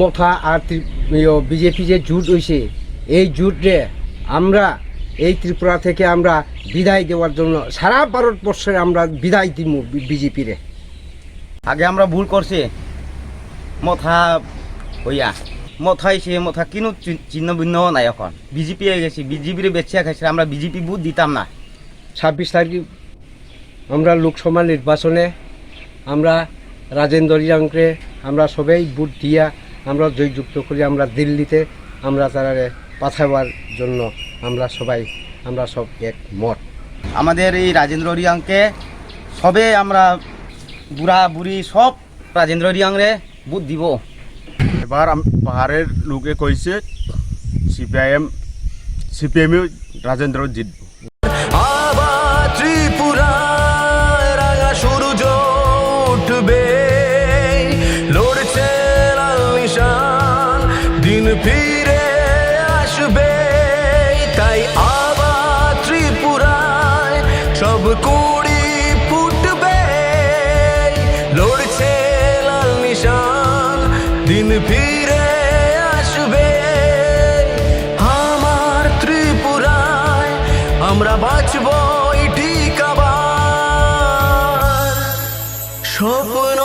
মথা আর BJP যে jute হয়েছে এই জুটে আমরা এই ত্রিপুরা থেকে আমরা বিদায় দেওয়ার জন্য সারা ভারতবর্ষে আমরা বিদায় দিব বিজেপিরে। আগে আমরা ভুল করছি। মথা হইয়া। মথাই সে মথা কিনো চিহ্ন ভিন্ন নাই এখন। বিজেপি হয়ে গেছি বিজেপির বেছে খাইছে আমরা বিজেপি বুথ দিতাম না। ছাব্বিশ তারিখ আমরা লোকসভা নির্বাচনে আমরা রাজেন্দ্র ইয়াংকে আমরা সবাই ভোট দিয়া আমরা জয়যুক্ত করি আমরা দিল্লিতে আমরা তারা পাঠাবার জন্য আমরা সবাই আমরা সব এক মত। আমাদের এই রাজেন্দ্র রিয়াংকে সবে আমরা বুড়া বুড়ি সব রাজেন্দ্র রিয়াংরে বুথ দিব। এবার আম- পাহাড়ের লোকে কইছে সিপিআইএম সিপিএমও রাজেন্দ্র জিতব দিন ফিরে আসবে, তাই আবার ত্রিপুরায় সব কুড়ি ফুটবে। লড়ছে লাল নিশান, দিন ফিরে আসবে। আমার ত্রিপুরায় আমরা বাঁচব ঠিক আবার। স্বপ্ন